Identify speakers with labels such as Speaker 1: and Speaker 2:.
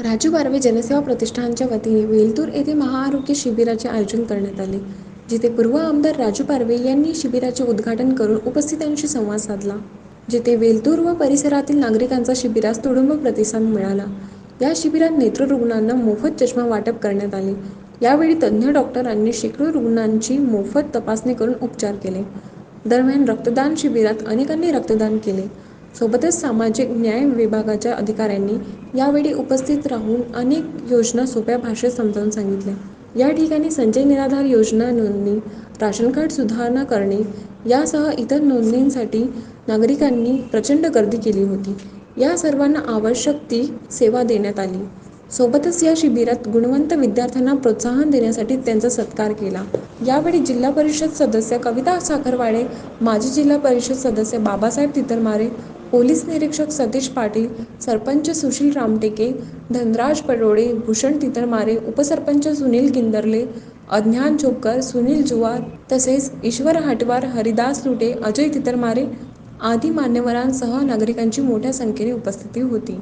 Speaker 1: राजू बारवे जनसेवा प्रतिष्ठानच्या वतीने वेलतूर येथे महाआरोग्य शिबिराचे आयोजन करण्यात आले. जिथे पूर्व आमदार राजू बारवे यांनी शिबिराचे उद्घाटन करून उपस्थितांशी संवाद साधला. जिथे वेलतूर व परिसरातील नागरिकांचा शिबिरास तुडुंब प्रतिसाद मिळाला. या शिबिरात नेत्ररुग्णांना मोफत चष्मा वाटप करण्यात आले. यावेळी तज्ज्ञ डॉक्टरांनी शेकडो रुग्णांची मोफत तपासणी करून उपचार केले. दरम्यान रक्तदान शिबिरात अनेकांनी रक्तदान केले. सोबतच सामाजिक न्याय विभागाच्या अधिकाऱ्यांनी यावेळी उपस्थित राहून अनेक योजना सोप्या भाषेत समजावून सांगितल्या. या ठिकाणी संजय निराधार योजना नोंदणी राशन कार्ड सुधारणा करणे यासह इतर नोंदणींसाठी नागरिकांनी प्रचंड गर्दी केली होती. या सर्वांना आवश्यक ती सेवा देण्यात आली. सोबतच या शिबिरात गुणवंत विद्यार्थ्यांना प्रोत्साहन देण्यासाठी त्यांचा सत्कार केला. यावेळी जिल्हा परिषद सदस्य कविता साखरवाडे माजी जिल्हा परिषद सदस्य बाबासाहेब तितरमारे पोलीस निरीक्षक सतीश पाटील सरपंच सुशील रामटेके धनराज पडोळे भूषण तितरमारे उपसरपंच सुनील किंदरले अज्ञान चोपकर सुनील जुवार तसेच ईश्वर हाटवार हरिदास लुटे अजय तितरमारे आदी मान्यवरांसह नागरिकांची मोठ्या संख्येने उपस्थिती होती.